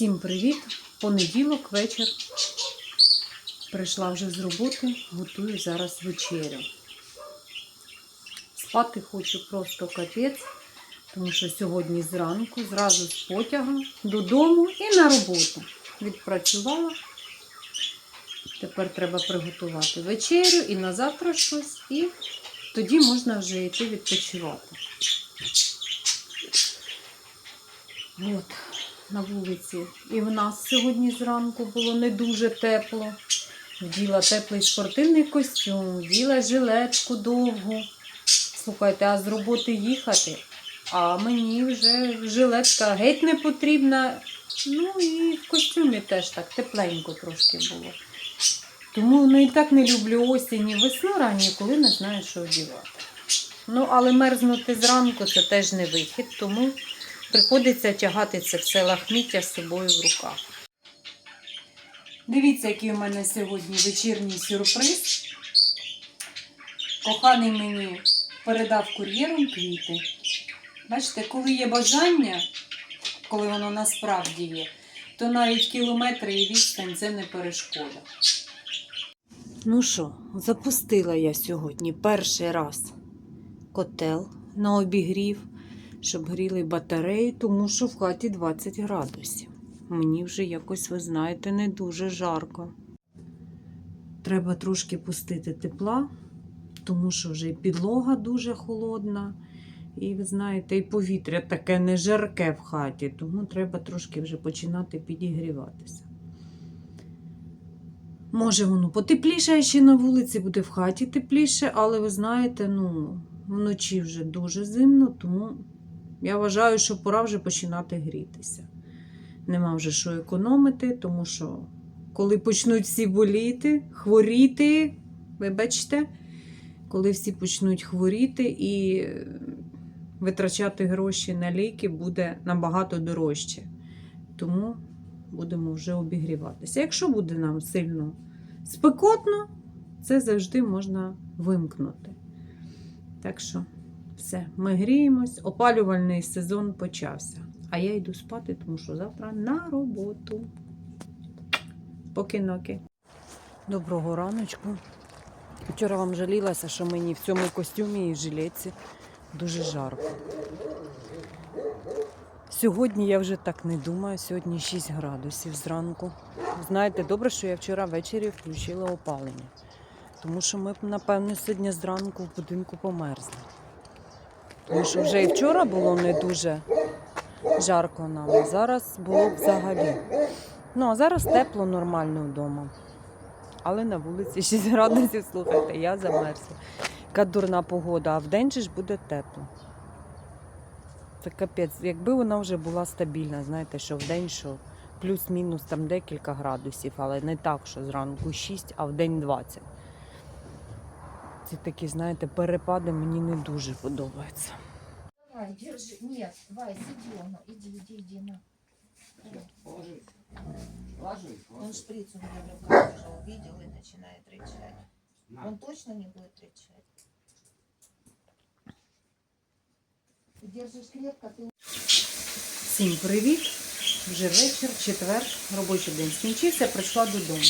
Всім привіт! Понеділок, вечір. Прийшла вже з роботи, готую зараз вечерю. Спати хочу просто капець, тому що сьогодні зранку, зразу з потягом додому і на роботу. Відпрацювала. Тепер треба приготувати вечерю і на завтра щось, і тоді можна вже йти відпочивати. От, на вулиці. І в нас сьогодні зранку було не дуже тепло. Вділа теплий спортивний костюм, вділа жилетку довгу. Слухайте, а з роботи їхати, а мені вже жилетка геть не потрібна. Ну і в костюмі теж так тепленько трошки було. Тому ну, і так не люблю осінь і весну ранні, коли не знаю, що вдівати. Ну, але мерзнути зранку це теж не вихід, тому приходиться тягати це все лахміття з собою в руках. Дивіться, який у мене сьогодні вечірній сюрприз. Коханий мені передав кур'єром квіти. Бачите, коли є бажання, коли воно насправді є, то навіть кілометри і відстань це не перешкода. Ну що, запустила я сьогодні перший раз котел на обігрів, щоб гріли батареї, тому що в хаті 20 градусів. Мені вже якось, ви знаєте, не дуже жарко. Треба трошки пустити тепла, тому що вже і підлога дуже холодна. І ви знаєте, і повітря таке не жарке в хаті, тому треба трошки вже починати підігріватися. Може, воно потепліше ще на вулиці, буде в хаті тепліше, але ви знаєте, ну, вночі вже дуже зимно, тому я вважаю, що пора вже починати грітися. Нема вже що економити, тому що коли почнуть всі боліти, хворіти, ви бачите, коли всі почнуть хворіти і витрачати гроші на ліки буде набагато дорожче. Тому будемо вже обігріватися. Якщо буде нам сильно спекотно, це завжди можна вимкнути. Так що, все, ми гріємось, опалювальний сезон почався. А я йду спати, тому що завтра на роботу. Поки-ноки. Доброго раночку. Вчора вам жалілася, що мені в цьому костюмі і жилетці дуже жарко. Сьогодні я вже так не думаю, сьогодні 6 градусів зранку. Знаєте, добре, що я вчора ввечері включила опалення. Тому що ми напевно, сьогодні зранку в будинку померзли. Тому що вже і вчора було не дуже жарко нам, а зараз було взагалі. Ну, а зараз тепло нормально вдома. Але на вулиці 6 градусів, слухайте, я замерзла. Яка дурна погода, а вдень же ж буде тепло. Це капець. Якби вона вже була стабільна, знаєте, що вдень, що плюс-мінус там декілька градусів, але не так, що зранку 6, а вдень 20 Ці такі, знаєте, перепади мені не дуже подобаються. Давай, держи. Нет, Вай, сиди, ну, иди, иди, иди, на. Ложись. Ложись. Он ложись. шприц у меня в руках уже увидел и начинает рычать. На. Он точно не будет рычать. Ты держишь крепко, ты Всім привіт! Вже вечір, четвер, робочий день скінчився, прийшла додому.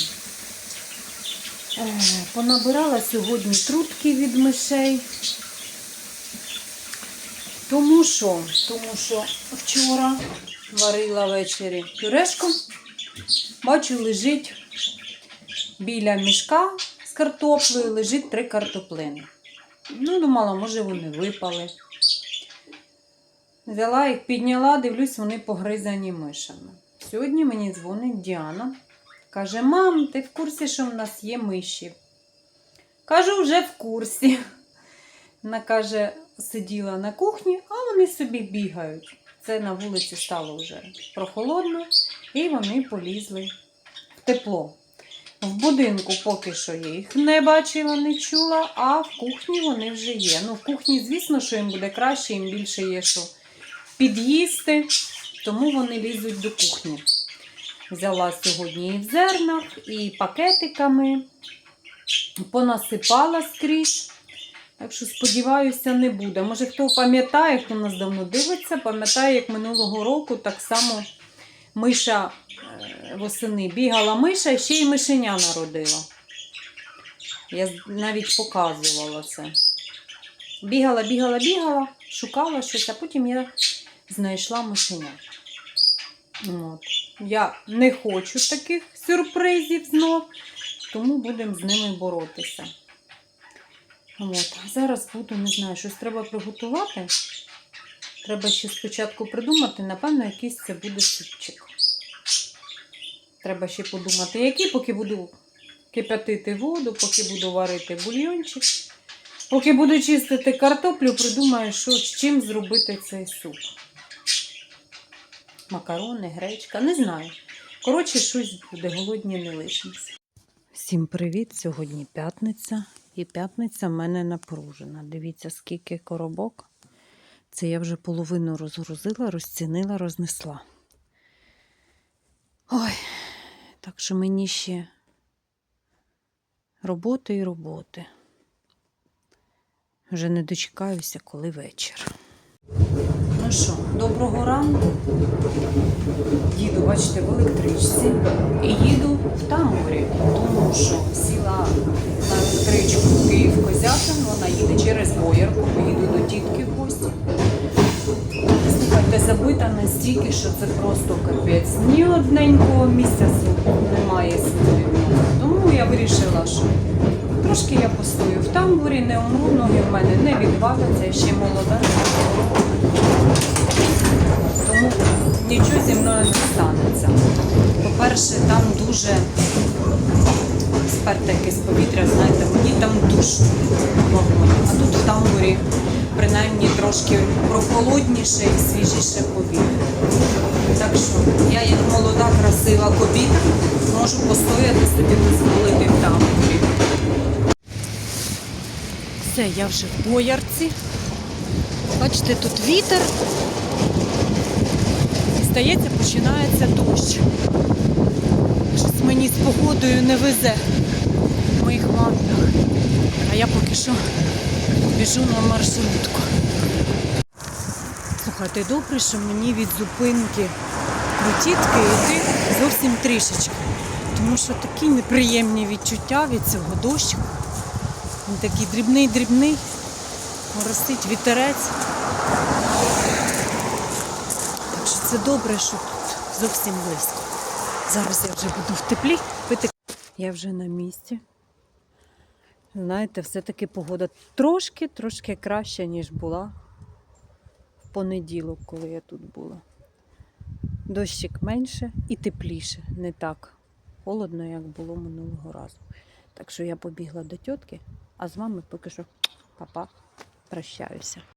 Е, Понабирала сьогодні трутки від мишей. Тому що, тому що вчора варила ввечері пюрешку, бачу, лежить біля мішка з картоплею, лежить три картоплини. Ну, думала, може вони випали. Взяла їх, підняла, дивлюсь, вони погризані мишами. Сьогодні мені дзвонить Діана. Каже: Мам, ти в курсі, що в нас є миші? Кажу, вже в курсі. Вона каже, сиділа на кухні, а вони собі бігають. Це на вулиці стало вже прохолодно, і вони полізли в тепло. В будинку поки що я їх не бачила, не чула, а в кухні вони вже є. Ну, в кухні, звісно, що їм буде краще, їм більше є що під'їсти, тому вони лізуть до кухні. Взяла сьогодні і в зернах, і пакетиками, понасипала скрізь. Так що, сподіваюся, не буде. Може, хто пам'ятає, хто нас давно дивиться, пам'ятає, як минулого року так само миша е, восени бігала миша, ще й мишеня народила. Я навіть показувала це. Бігала, бігала, бігала, шукала щось, а потім я знайшла мишеня. От. Я не хочу таких сюрпризів знов, тому будемо з ними боротися. От. Зараз буду, не знаю, щось треба приготувати. Треба ще спочатку придумати, напевно, якийсь це буде супчик. Треба ще подумати, який, поки буду кипятити воду, поки буду варити бульйончик. Поки буду чистити картоплю, придумаю, що, з чим зробити цей суп. Макарони, гречка, не знаю. Коротше, щось буде, голодні не лишимося. Всім привіт! Сьогодні п'ятниця. І п'ятниця в мене напружена. Дивіться, скільки коробок. Це я вже половину розгрузила, розцінила, рознесла. Ой, так що мені ще роботи і роботи. Вже не дочекаюся, коли вечір. Ну що, доброго ранку. Їду, бачите, в електричці і їду в тамбурі, тому що сіла на електричку Київ Козятин, вона їде через Боярку, поїду до тітки в гості. Слухайте, забита настільки, що це просто капець. Ні одненького місця немає свободного. Тому я вирішила, що трошки я постою в тамбурі, не умру, ноги в мене не відваляться, я ще молода. Тому нічого зі мною не станеться. По-перше, там дуже сперте якесь повітря, знаєте, мені там душно в. А тут в тамбурі принаймні трошки прохолодніше і свіжіше повітря. Так що я, як молода, красива кобіта, можу постояти собі дозволити в тамбурі. Все, я вже в боярці. Бачите, тут вітер. І здається, починається дощ. Щось мені з погодою не везе в моїх мандах. А я поки що біжу на маршрутку. Слухайте, добре, що мені від зупинки до тітки йти зовсім трішечки. Тому що такі неприємні відчуття від цього дощу. Він такий дрібний-дрібний, моросить вітерець. Так що це добре, що тут зовсім близько. Зараз я вже буду в теплі пити. Я вже на місці. Знаєте, все-таки погода трошки, трошки краща, ніж була в понеділок, коли я тут була. Дощик менше і тепліше, не так холодно, як було минулого разу. Так що я побігла до тітки, а з вами поки що па-па, прощаюся.